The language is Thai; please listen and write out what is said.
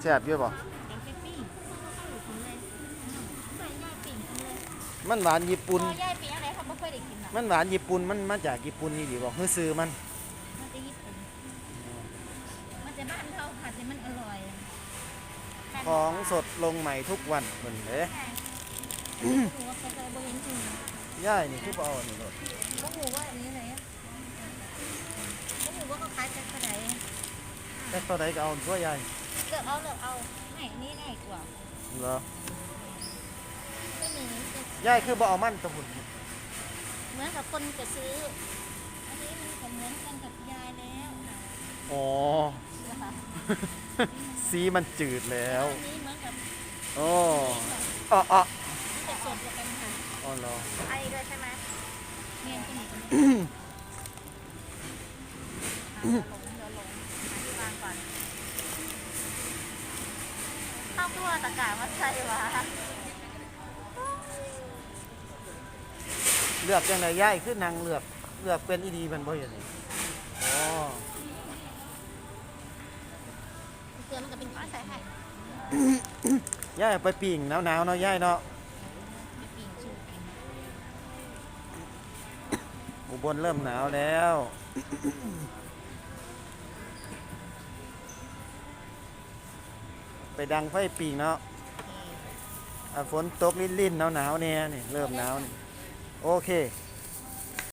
แซ่บอยู่บ่แกงแค่ปิ้งกินเลยใส่ย่ายปิ้งกินเลยมันหวานญี่ปุ่นพอย่ายปิ้งอะไรเขาไม่ค่อยได้กินหรอกมันหวานญี่ปุ่น มันมาจากญี่ปุ่นนี่ดีบ่คือซื้อมัน มันจะญี่ปุ่นมันจะบ้านเขาผัดให้มันอร่อยของสดลงใหม่ทุกวันเหมือนเด้ใช่หนูว่าเขาจะบริเวณจริงย่ายนี่คือบ่เอาอันนี่โลดก็หูว่าอันนี้อะไรอะก็หูว่าเขาขายจากเท่าไหร่แต่ตัวใดก็เอาตัวยายเลือกเอาเลือกเอาไม่นี่ง่ายกว่าเหรอไม่มีจะย่ายคือบ่เอามันตะหุ่นเหมือนกับคนจะซื้อ อันนี้มันก็เหมือนกันกับยายแล้วอ๋อนะคะสีมันจืดแล้ว อันนี้เหมือนกับโอ้อ๋ออ๋อจะสดกว่ากันค่ะอ๋อเหรอไอเลยใช่ไหมเมียนที่ไหนกันเดี๋ยวหลงเดี๋ยวหลงหาที่วางก่อนข้าว ตัวตะกาว่าใช่วะเลือกจังไดย่ายคือนนางเลือกเลือกเป็นอีดีมันบ่อย่างนี้อ๋อเกลือมันก็เป็นก้อนใส่ให้ย่ายไปปิ้งหนาวๆเนาะย่ายเนาะอุบลเริ่มหนาวแล้ว ไปดังไฟปีกเนาะอะฝนตกลิ่นๆหนาวๆเนี่ยนี่เริ่มหนาวนี่โอเคโ